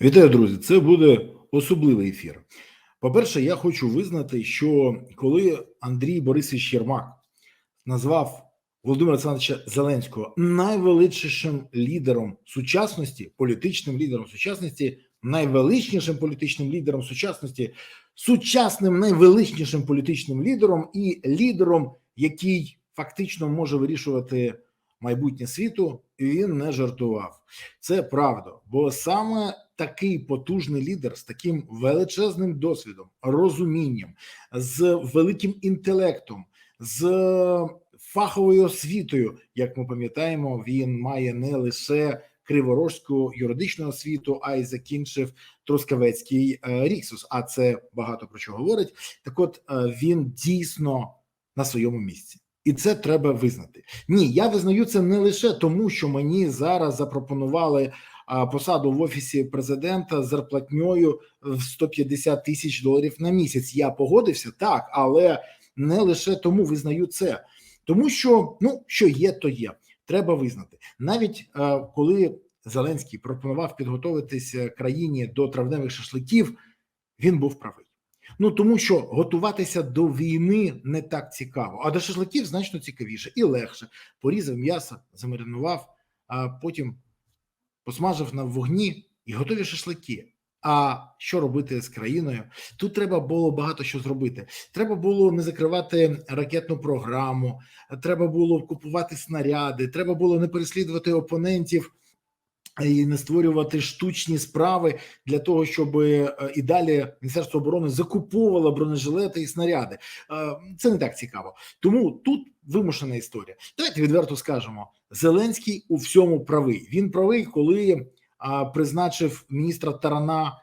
Вітаю, друзі! Це буде особливий ефір. По-перше, я хочу визнати, що коли Андрій Борисович Єрмак назвав Володимира Олександровича Зеленського найвеличнішим лідером сучасності, політичним лідером сучасності, найвеличнішим політичним лідером сучасності, сучасним найвеличнішим політичним лідером і лідером, який фактично може вирішувати майбутнє світу, він не жартував. Це правда, бо саме такий потужний лідер з таким величезним досвідом, розумінням, з великим інтелектом, з фаховою освітою, як ми пам'ятаємо, він має не лише криворожську юридичну освіту, а й закінчив Трускавецький е, Ріксус. А це багато про що говорить. Так, от е, він дійсно на своєму місці. І це треба визнати. Ні, я визнаю це не лише тому, що мені зараз запропонували посаду в офісі президента з зарплатньою в 150 тисяч доларів на місяць. Я погодився так, але не лише тому визнаю це, тому що ну що є, то є. Треба визнати, навіть коли Зеленський пропонував підготуватися країні до травневих шашликів, він був правий. Ну тому що готуватися до війни не так цікаво, а до шашликів значно цікавіше і легше. Порізав м'ясо, замаринував, а потім посмажив на вогні і готові шашлики. А що робити з країною? Тут треба було багато що зробити. Треба було не закривати ракетну програму, треба було купувати снаряди, треба було не переслідувати опонентів і не створювати штучні справи для того, щоб е, і далі Міністерство оборони закуповувало бронежилети і снаряди. Е, Це не так цікаво. Тому тут вимушена історія. Давайте відверто скажемо: Зеленський у всьому правий. Він правий, коли призначив міністра Тарана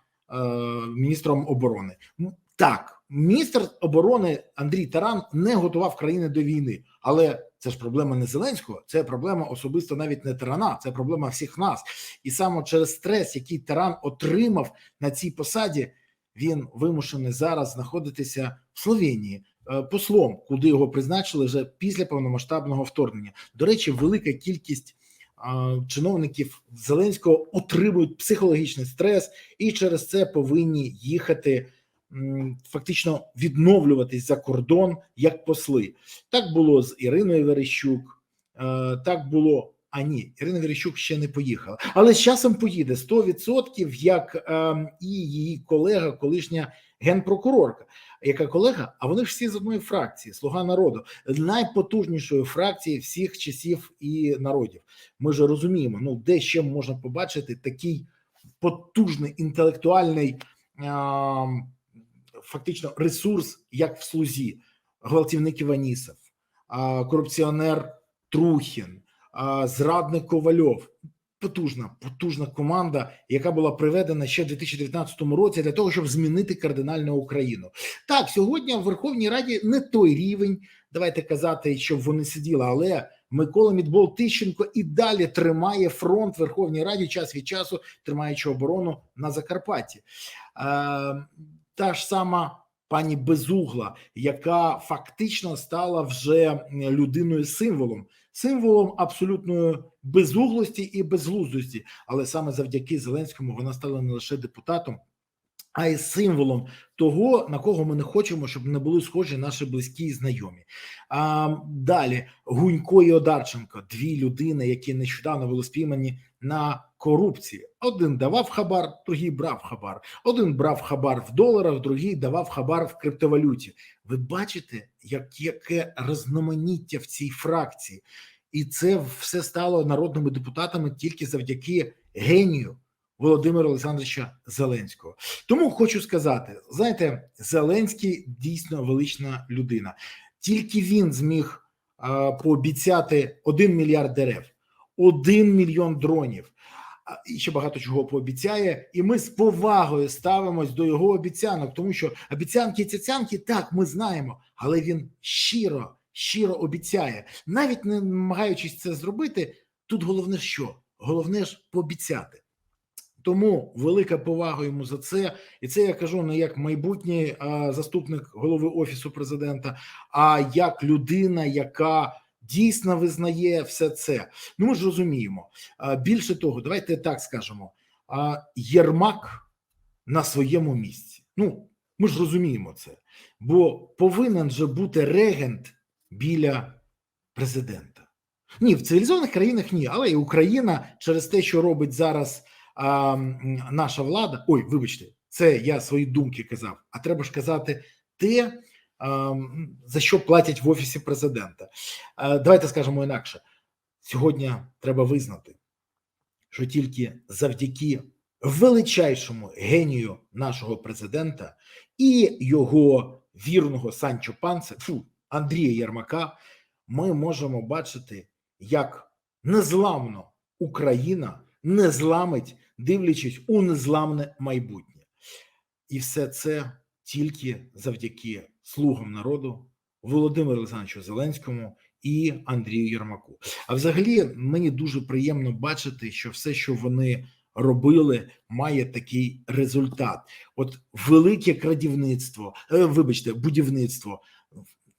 міністром оборони. Так, міністр оборони Андрій Таран не готував країни до війни, але це ж проблема не Зеленського, це проблема особисто навіть не Тарана, це проблема всіх нас. І саме через стрес, який Таран отримав на цій посаді, він вимушений зараз знаходитися в Словенії послом, куди його призначили вже після повномасштабного вторгнення. До речі, велика кількість чиновників Зеленського отримують психологічний стрес, і через це повинні їхати фактично відновлюватись за кордон як посли. Так було з Іриною Верещук, так було. А ні, Ірина Верещук ще не поїхала, але з часом поїде 100%, як е, і її колега, колишня генпрокурорка, яка колега. А вони ж всі з одної фракції Слуга народу, найпотужнішої фракції всіх часів і народів. Ми ж розуміємо, ну де ще можна побачити такий потужний інтелектуальний. Е, Фактично ресурс, як в слузі, гвалтівник Іванісов, корупціонер Трухін, зрадник Ковальов. Потужна, потужна команда, яка була приведена ще в 2019 році для того, щоб змінити кардинально Україну. Так, сьогодні в Верховній Раді не той рівень. Давайте казати, щоб вони сиділи, але Микола Мідбол Тищенко і далі тримає фронт Верховній Раді час від часу, тримаючи оборону на Закарпатті. Та ж сама пані Безугла, яка фактично стала вже людиною символом, символом абсолютної безуглості і безглуздості. Але саме завдяки Зеленському вона стала не лише депутатом, а й символом того, на кого ми не хочемо, щоб не були схожі наші близькі і знайомі. А далі Гунько і Одарченко дві людини, які нещодавно були спіймані на корупції. Один давав хабар, другий брав хабар. Один брав хабар в доларах, другий давав хабар в криптовалюті. Ви бачите, як яке розноманіття в цій фракції, і це все стало народними депутатами тільки завдяки генію. Володимира Олександровича Зеленського. Тому хочу сказати: знаєте, Зеленський дійсно велична людина. Тільки він зміг а, пообіцяти 1 мільярд дерев, 1 мільйон дронів. І ще багато чого пообіцяє, і ми з повагою ставимось до його обіцянок, тому що обіцянки цяцянки так ми знаємо, але він щиро, щиро обіцяє, навіть не намагаючись це зробити. Тут головне що? Головне ж пообіцяти. Тому велика повага йому за це, і це я кажу не як майбутній а, заступник голови офісу президента, а як людина, яка дійсно визнає все це. Ну ми ж розуміємо. Більше того, давайте так скажемо. Єрмак на своєму місці. Ну, ми ж розуміємо це, бо повинен же бути регент біля президента. Ні, в цивілізованих країнах ні, але і Україна через те, що робить зараз а, наша влада. Ой, вибачте, це я свої думки казав. А треба ж казати те, за що платять в офісі президента. Давайте скажемо інакше. Сьогодні треба визнати, що тільки завдяки величайшому генію нашого президента і його вірного Санчо Панце, фу, Андрія Єрмака, ми можемо бачити, як незламно Україна не зламить, дивлячись у незламне майбутнє. І все це тільки завдяки слугам народу Володимиру Олександровичу Зеленському і Андрію Єрмаку. А взагалі мені дуже приємно бачити, що все, що вони робили, має такий результат. От велике крадівництво, е, вибачте, будівництво.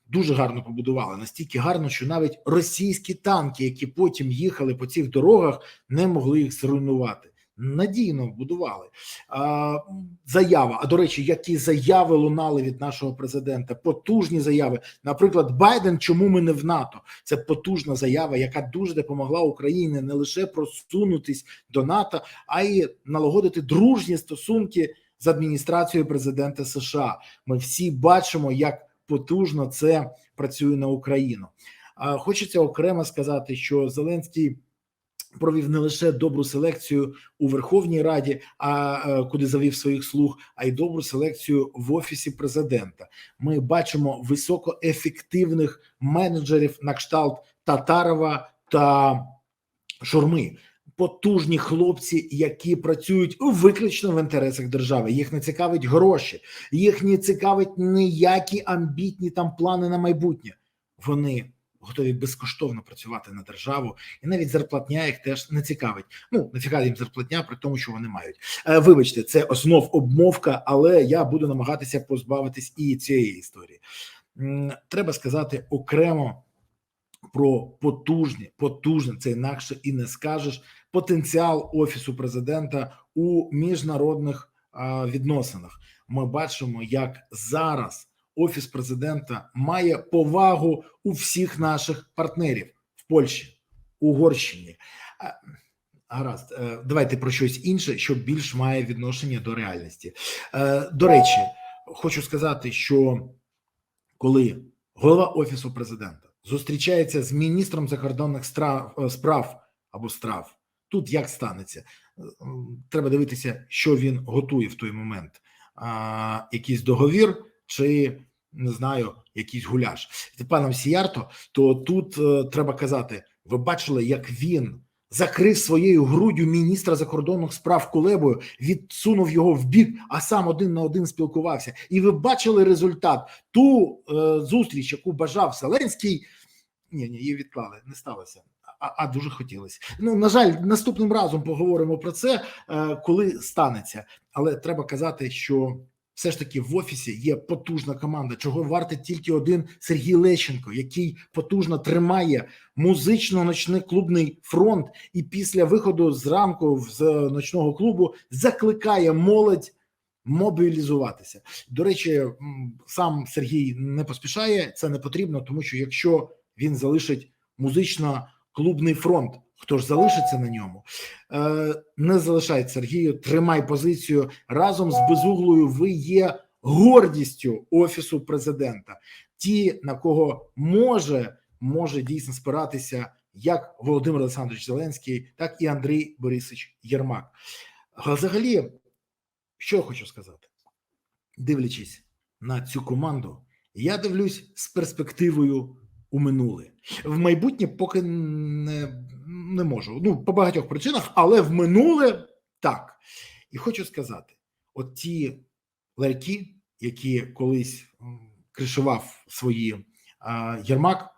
Дуже гарно побудували настільки гарно, що навіть російські танки, які потім їхали по цих дорогах, не могли їх зруйнувати. Надійно будували а, заява. А до речі, які заяви лунали від нашого президента? Потужні заяви. Наприклад, Байден, чому ми не в НАТО? Це потужна заява, яка дуже допомогла Україні не лише просунутись до НАТО, а й налагодити дружні стосунки з адміністрацією президента США. Ми всі бачимо, як потужно це працює на Україну. Хочеться окремо сказати, що Зеленський провів не лише добру селекцію у Верховній Раді, а е, куди завів своїх слуг, а й добру селекцію в офісі президента. Ми бачимо високоефективних менеджерів на кшталт Татарова та Шурми. Потужні хлопці, які працюють виключно в інтересах держави. Їх не цікавить гроші, їх не цікавить ніякі амбітні там плани на майбутнє. Вони готові безкоштовно працювати на державу, і навіть зарплатня їх теж не цікавить. Ну не цікавить їм зарплатня, при тому, що вони мають. Е, вибачте, це основ обмовка, але я буду намагатися позбавитись і цієї історії. Треба сказати окремо про потужні, потужне, це інакше і не скажеш. Потенціал офісу президента у міжнародних а, відносинах. Ми бачимо, як зараз офіс президента має повагу у всіх наших партнерів в Польщі, Угорщині. Гаразд, е, давайте про щось інше, що більш має відношення до реальності. Е, До речі, хочу сказати, що коли голова офісу президента зустрічається з міністром закордонних е, справ або страв, тут як станеться, треба дивитися, що він готує в той момент. Якийсь договір чи не знаю, якийсь гуляш з паном Сіярто, то тут е, треба казати: ви бачили, як він закрив своєю груддю міністра закордонних справ Кулебою, відсунув його в бік, а сам один на один спілкувався. І ви бачили результат ту е, зустріч, яку бажав Зеленський. Ні, ні, її відклали, не сталося. А, а дуже хотілося. Ну на жаль, наступним разом поговоримо про це, е, коли станеться. Але треба казати, що все ж таки в офісі є потужна команда, чого вартий тільки один Сергій Лещенко, який потужно тримає музично-ночний клубний фронт, і після виходу зранку з ночного клубу закликає молодь мобілізуватися. До речі, сам Сергій не поспішає, це не потрібно, тому що якщо він залишить музично-клубний фронт, хто ж залишиться на ньому? Е, не залишай Сергію, тримай позицію разом з безуглою. Ви є гордістю офісу президента. Ті, на кого може може дійсно спиратися як Володимир Олександрович Зеленський, так і Андрій Борисович Єрмак. А Взагалі, що я хочу сказати, дивлячись на цю команду, я дивлюсь з перспективою у минуле. В майбутнє поки не, не можу. Ну, по багатьох причинах, але в минуле так. І хочу сказати: от ті ларьки, які колись кришував свої а, Єрмак,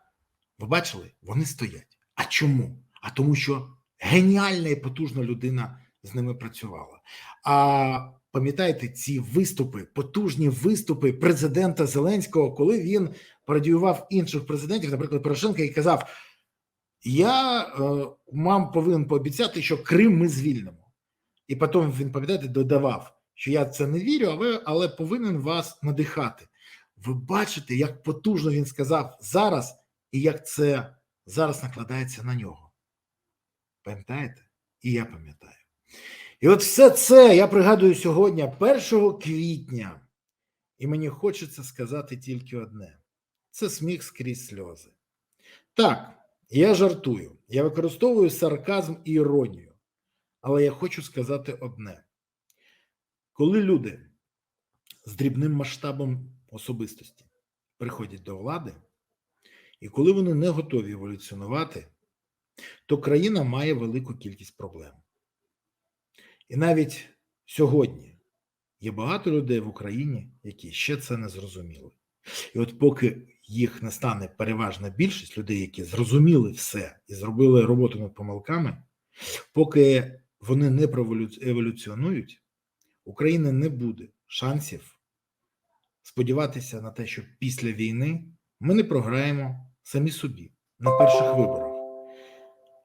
ви бачили, вони стоять. А чому? А тому, що геніальна і потужна людина з ними працювала. А пам'ятаєте ці виступи, потужні виступи президента Зеленського, коли він пародіював інших президентів, наприклад, Порошенка, і казав: Я е, вам повинен пообіцяти, що Крим ми звільнимо. І потім він, пам'ятаєте, додавав, що я це не вірю, але, але повинен вас надихати. Ви бачите, як потужно він сказав зараз, і як це зараз накладається на нього. Пам'ятаєте? І я пам'ятаю. І от все це я пригадую сьогодні, 1 квітня, і мені хочеться сказати тільки одне: це сміх скрізь сльози. Так, я жартую, я використовую сарказм і іронію, але я хочу сказати одне: коли люди з дрібним масштабом особистості приходять до влади, і коли вони не готові еволюціонувати, то країна має велику кількість проблем. І навіть сьогодні є багато людей в Україні, які ще це не зрозуміли. І от поки їх не стане переважна більшість людей, які зрозуміли все і зробили роботу над помилками, поки вони не еволюціонують, України не буде шансів сподіватися на те, що після війни ми не програємо самі собі на перших виборах.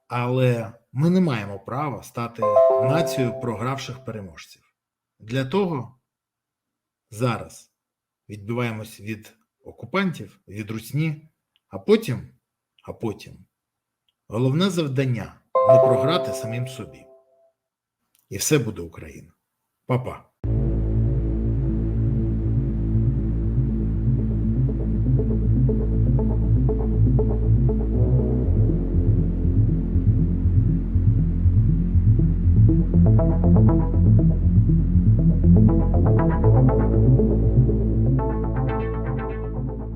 Але ми не маємо права стати нацією програвших переможців. Для того зараз відбиваємось від окупантів, від русні, а потім, а потім головне завдання не програти самим собі. І все буде Україна. Па-па.